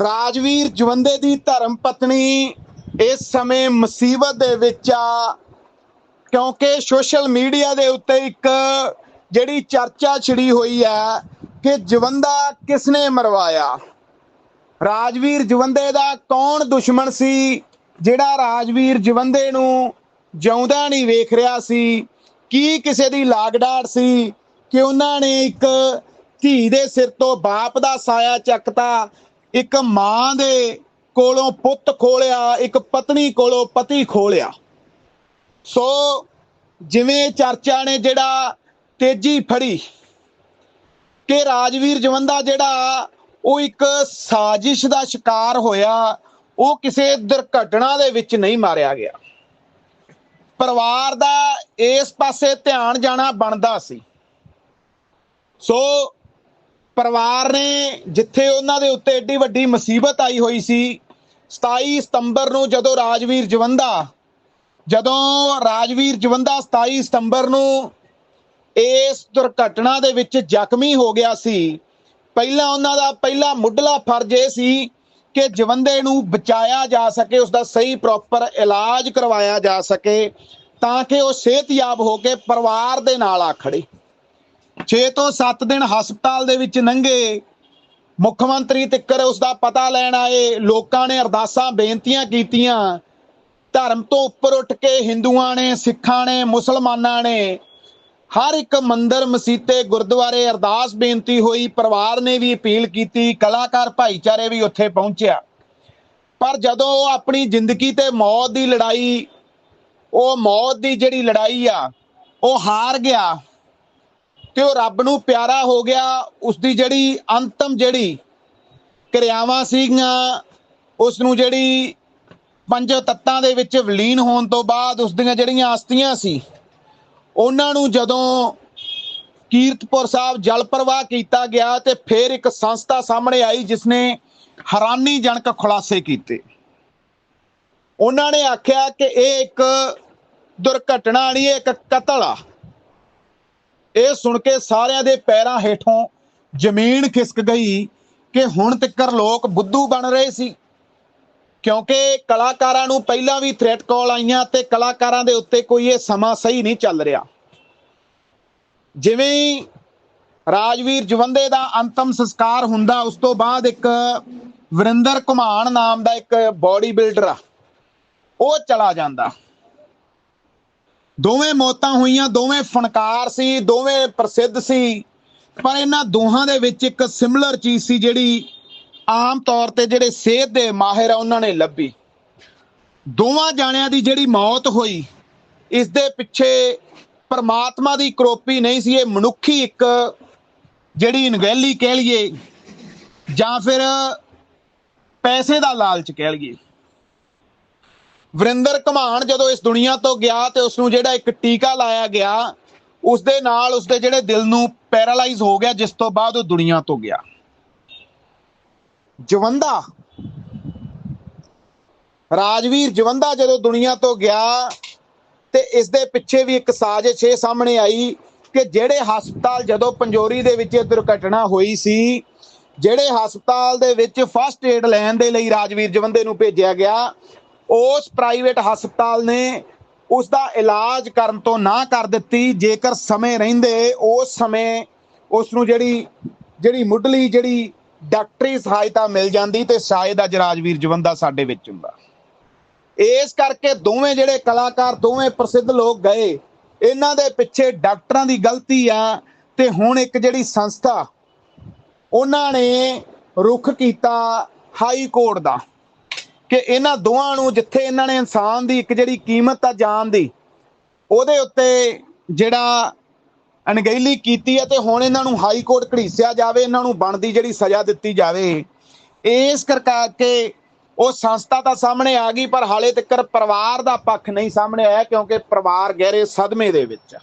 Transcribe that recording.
ਰਾਜਵੀਰ ਜਵੰਦੇ ਦੀ ਧਰਮ ਪਤਨੀ ਇਸ ਸਮੇਂ ਮੁਸੀਬਤ ਦੇ ਵਿੱਚ ਆ, ਕਿਉਂਕਿ ਸੋਸ਼ਲ ਮੀਡੀਆ ਦੇ ਉੱਤੇ ਇੱਕ ਜਿਹੜੀ ਚਰਚਾ ਛਿੜੀ ਹੋਈ ਹੈ ਕਿ ਜਵੰਦਾ ਕਿਸਨੇ ਮਰਵਾਇਆ? ਰਾਜਵੀਰ ਜਵੰਦੇ ਦਾ ਕੌਣ ਦੁਸ਼ਮਣ ਸੀ? ਜਿਹੜਾ ਰਾਜਵੀਰ ਜਵੰਦੇ ਨੂੰ ਜਿਉਂਦਾ ਨਹੀਂ ਵੇਖ ਰਿਹਾ ਸੀ? ਕੀ ਕਿਸੇ ਦੀ ਲਾਗਡਾੜ ਸੀ? ਕਿ ਉਹਨਾਂ ਨੇ ਇੱਕ ਧੀ ਦੇ ਸਿਰ ਤੋਂ ਬਾਪ ਦਾ ਸਾਇਆ ਚੱਕਤਾ? ਇੱਕ ਮਾਂ ਦੇ ਕੋਲੋਂ ਪੁੱਤ ਖੋਲਿਆ, ਇੱਕ ਪਤਨੀ ਕੋਲੋਂ ਪਤੀ ਖੋਲਿਆ। ਸੋ ਜਿਵੇਂ ਚਰਚਾ ਨੇ ਜਿਹੜਾ ਤੇਜ਼ੀ ਫੜੀ ਕਿ ਰਾਜਵੀਰ ਜਵੰਦਾ ਜਿਹੜਾ ਉਹ ਇੱਕ ਸਾਜ਼ਿਸ਼ ਦਾ ਸ਼ਿਕਾਰ ਹੋਇਆ, ਉਹ ਕਿਸੇ ਦੁਰਘਟਨਾ ਦੇ ਵਿੱਚ ਨਹੀਂ ਮਾਰਿਆ ਗਿਆ। ਪਰਿਵਾਰ ਦਾ ਇਸ ਪਾਸੇ ਧਿਆਨ ਜਾਣਾ ਬਣਦਾ ਸੀ। ਸੋ ਪਰਿਵਾਰ ਨੇ ਜਿੱਥੇ ਉਹਨਾਂ ਦੇ ਉੱਤੇ ਏਡੀ ਵੱਡੀ ਮੁਸੀਬਤ ਆਈ ਹੋਈ ਸੀ 27 ਸਤੰਬਰ ਨੂੰ ਜਦੋਂ ਰਾਜਵੀਰ ਜਵੰਦਾ, ਜਦੋਂ ਰਾਜਵੀਰ ਜਵੰਦਾ 27 ਸਤੰਬਰ ਨੂੰ ਇਸ ਦੁਰਘਟਨਾ ਦੇ ਵਿੱਚ ਜ਼ਖਮੀ ਹੋ ਗਿਆ ਸੀ, ਪਹਿਲਾਂ ਉਹਨਾਂ ਦਾ ਪਹਿਲਾ ਮੁੱਢਲਾ ਫਰਜ਼ ਇਹ ਸੀ ਕਿ ਜਵੰਦੇ ਨੂੰ ਬਚਾਇਆ ਜਾ ਸਕੇ ਉਸ ਦਾ ਸਹੀ ਪ੍ਰੋਪਰ ਇਲਾਜ ਕਰਵਾਇਆ ਜਾ ਸਕੇ, ਤਾਂ ਕਿ ਉਹ ਸਿਹਤਯਾਬ ਹੋ ਕੇ ਪਰਿਵਾਰ ਦੇ ਨਾਲ ਆ ਖੜੇ 6 ਤੋਂ 7 ਦਿਨ ਹਸਪਤਾਲ ਦੇ ਵਿੱਚ ਲੰਘੇ ਮੁੱਖ ਮੰਤਰੀ ਤਿੱਕਰ ਉਸ ਦਾ ਪਤਾ ਲੈਣ ਆਏ। ਲੋਕਾਂ ਨੇ ਅਰਦਾਸਾਂ ਬੇਨਤੀਆਂ ਕੀਤੀਆਂ। ਧਰਮ ਤੋਂ ਉੱਪਰ ਉੱਠ ਕੇ ਹਿੰਦੂਆਂ ਨੇ, ਸਿੱਖਾਂ ਨੇ, ਮੁਸਲਮਾਨਾਂ ਨੇ ਹਰ ਇੱਕ ਮੰਦਰ, ਮਸੀਤੇ, ਗੁਰਦੁਆਰੇ ਅਰਦਾਸ ਬੇਨਤੀ ਹੋਈ। ਪਰਿਵਾਰ ਨੇ ਵੀ ਅਪੀਲ ਕੀਤੀ। ਕਲਾਕਾਰ ਭਾਈਚਾਰੇ ਵੀ ਉੱਥੇ ਪਹੁੰਚਿਆ। ਪਰ ਜਦੋਂ ਉਹ ਆਪਣੀ ਜ਼ਿੰਦਗੀ ਤੇ ਮੌਤ ਦੀ ਲੜਾਈ, ਉਹ ਮੌਤ ਦੀ ਜਿਹੜੀ ਲੜਾਈ ਆ, ਉਹ ਹਾਰ ਗਿਆ। ਤੇ ਉਹ ਰੱਬ ਨੂੰ ਪਿਆਰਾ ਹੋ ਗਿਆ ਉਸ ਦੀ ਜਿਹੜੀ ਅੰਤਮ ਜਿਹੜੀ ਕਿਰਿਆਵਾਂ ਸੀਗੀਆਂ ਉਸ ਨੂੰ ਜਿਹੜੀ ਪੰਜ ਤੱਤਾਂ ਦੇ ਵਿੱਚ ਵਿਲੀਨ ਹੋਣ ਤੋਂ ਬਾਅਦ ਉਸ ਦੀਆਂ ਜਿਹੜੀਆਂ ਅਸਤੀਆਂ ਸੀ, ਉਹਨਾਂ ਨੂੰ ਜਦੋਂ ਕੀਰਤਪੁਰ ਸਾਹਿਬ ਜਲ ਪ੍ਰਵਾਹ ਕੀਤਾ ਗਿਆ ਤੇ ਫਿਰ ਇੱਕ ਸੰਸਥਾ ਸਾਹਮਣੇ ਆਈ ਜਿਸ ਨੇ ਹੈਰਾਨੀਜਨਕ ਖੁਲਾਸੇ ਕੀਤੇ। ਉਹਨਾਂ ਨੇ ਆਖਿਆ ਕਿ ਇਹ ਇੱਕ ਦੁਰਘਟਨਾ ਨਹੀਂ ਇੱਕ ਕਤਲ ਆ। ਇਹ ਸੁਣ ਕੇ ਸਾਰਿਆਂ ਦੇ ਪੈਰਾਂ ਹੇਠੋਂ ਜ਼ਮੀਨ ਖਿਸਕ ਗਈ ਕਿ ਹੁਣ ਤੱਕਰ ਲੋਕ ਬੁੱਧੂ ਬਣ ਰਹੇ ਸੀ। ਕਿਉਂਕਿ ਕਲਾਕਾਰਾਂ ਨੂੰ ਪਹਿਲਾਂ ਵੀ ਥ੍ਰੈਟ ਕਾਲ ਆਈਆਂ ਤੇ ਕਲਾਕਾਰਾਂ ਦੇ ਉੱਤੇ ਕੋਈ ਇਹ ਸਮਾਂ ਸਹੀ ਨਹੀਂ ਚੱਲ ਰਿਹਾ। ਜਿਵੇਂ ਰਾਜਵੀਰ ਜਵੰਦੇ ਦਾ ਅੰਤਮ ਸੰਸਕਾਰ ਹੁੰਦਾ, ਉਸ ਤੋਂ ਬਾਅਦ ਇੱਕ ਵਰਿੰਦਰ ਕੁਮਾਨ ਨਾਮ ਦਾ ਇੱਕ ਬਾਡੀ ਬਿਲਡਰ ਆ, ਉਹ ਚਲਾ ਜਾਂਦਾ। ਦੋਵੇਂ ਮੌਤਾਂ ਹੋਈਆਂ, ਦੋਵੇਂ ਫਨਕਾਰ ਸੀ, ਦੋਵੇਂ ਪ੍ਰਸਿੱਧ ਸੀ। ਪਰ ਇਹਨਾਂ ਦੋਹਾਂ ਦੇ ਵਿੱਚ ਇੱਕ ਸਿਮਿਲਰ ਚੀਜ਼ ਸੀ ਜਿਹੜੀ ਆਮ ਤੌਰ ਤੇ ਜਿਹੜੇ ਸਿਹਤ ਦੇ ਮਾਹਿਰ ਆ, ਉਹਨਾਂ ਨੇ ਲੱਭੀ। ਦੋਵਾਂ ਜਾਣਿਆਂ ਦੀ ਜਿਹੜੀ ਮੌਤ ਹੋਈ, ਇਸ ਦੇ ਪਿੱਛੇ ਪਰਮਾਤਮਾ ਦੀ ਕਰੋਪੀ ਨਹੀਂ ਸੀ, ਇਹ ਮਨੁੱਖੀ ਇੱਕ ਜਿਹੜੀ ਅਣਗਹਿਲੀ ਕਹਿ ਲਈਏ ਜਾਂ ਫਿਰ ਪੈਸੇ ਦਾ ਲਾਲਚ ਕਹਿ ਲਈਏ। ਵਰਿੰਦਰ ਘਮਾਨ ਜਦੋਂ ਇਸ ਦੁਨੀਆ ਤੋਂ ਗਿਆ ਤੇ ਉਸ ਨੂੰ ਜਿਹੜਾ ਇੱਕ ਟੀਕਾ ਲਾਇਆ ਗਿਆ ਉਸ ਦੇ ਨਾਲ ਉਸ ਦੇ ਜਿਹੜੇ ਦਿਲ ਨੂੰ ਪੈਰਾਲਾਈਜ਼ ਹੋ ਗਿਆ, ਜਿਸ ਤੋਂ ਬਾਅਦ ਉਹ ਦੁਨੀਆ ਤੋਂ ਗਿਆ। ਜਵੰਦਾ। ਰਾਜਵੀਰ ਜਵੰਦਾ ਜਦੋਂ ਦੁਨੀਆ ਤੋਂ ਗਿਆ ਤੇ ਇਸ ਦੇ ਪਿੱਛੇ ਵੀ ਇੱਕ ਸਾਜ਼ਿਸ਼ ਇਹ ਸਾਹਮਣੇ ਆਈ ਕਿ ਜਿਹੜੇ ਹਸਪਤਾਲ ਜਦੋਂ ਪੰਜੋਰੀ ਦੇ ਵਿੱਚ ਇਹ ਦੁਰਘਟਨਾ ਹੋਈ ਸੀ, ਜਿਹੜੇ ਹਸਪਤਾਲ ਦੇ ਵਿੱਚ ਫਸਟ ਏਡ ਲੈਣ ਦੇ ਲਈ ਰਾਜਵੀਰ ਜਵੰਦੇ ਨੂੰ ਭੇਜਿਆ ਗਿਆ ਉਸ ਪ੍ਰਾਈਵੇਟ ਹਸਪਤਾਲ ਨੇ ਉਸ ਦਾ ਇਲਾਜ ਕਰਨ ਤੋਂ ਨਾ ਕਰ ਦਿੱਤੀ। ਜੇਕਰ ਸਮੇਂ ਰਹਿੰਦੇ, ਉਸ ਸਮੇਂ ਉਸ ਨੂੰ ਜਿਹੜੀ ਜਿਹੜੀ ਮੁੱਢਲੀ ਜਿਹੜੀ ਡਾਕਟਰੀ ਸਹਾਇਤਾ ਮਿਲ ਜਾਂਦੀ ਤੇ ਸ਼ਾਇਦ ਅੱਜ ਰਾਜਵੀਰ ਜਵੰਦਾ ਸਾਡੇ ਵਿੱਚ ਹੁੰਦਾ। ਇਸ ਕਰਕੇ ਦੋਵੇਂ ਜਿਹੜੇ ਕਲਾਕਾਰ, ਦੋਵੇਂ ਪ੍ਰਸਿੱਧ ਲੋਕ ਗਏ। ਇਹਨਾਂ ਦੇ ਪਿੱਛੇ ਡਾਕਟਰਾਂ ਦੀ ਗਲਤੀ ਆ ਤੇ ਹੁਣ ਇੱਕ ਜਿਹੜੀ ਸੰਸਥਾ, ਉਹਨਾਂ ਨੇ ਰੁਖ ਕੀਤਾ ਹਾਈ ਕੋਰਟ ਦਾ। ਕਿ ਇਹਨਾਂ ਦੋਵਾਂ ਨੂੰ ਜਿੱਥੇ ਇਹਨਾਂ ਨੇ ਇਨਸਾਨ ਦੀ ਇੱਕ ਜਿਹੜੀ ਕੀਮਤ ਆ ਜਾਨ ਦੀ, ਉਹਦੇ ਉੱਤੇ ਜਿਹੜਾ ਅਣਗਹਿਲੀ ਕੀਤੀ ਹੈ ਤੇ ਹੁਣ ਇਹਨਾਂ ਨੂੰ ਹਾਈ ਕੋਰਟ ਘੜੀਸਿਆ ਜਾਵੇ, ਇਹਨਾਂ ਨੂੰ ਬਣਦੀ ਜਿਹੜੀ ਸਜ਼ਾ ਦਿੱਤੀ ਜਾਵੇ। ਇਸ ਕਰਕੇ ਉਹ ਸੰਸਥਾ ਤਾਂ ਸਾਹਮਣੇ ਆ ਗਈ, ਪਰ ਹਾਲੇ ਤੱਕ ਪਰਿਵਾਰ ਦਾ ਪੱਖ ਨਹੀਂ ਸਾਹਮਣੇ ਆਇਆ, ਕਿਉਂਕਿ ਪਰਿਵਾਰ ਗਹਿਰੇ ਸਦਮੇ ਦੇ ਵਿੱਚ ਆ।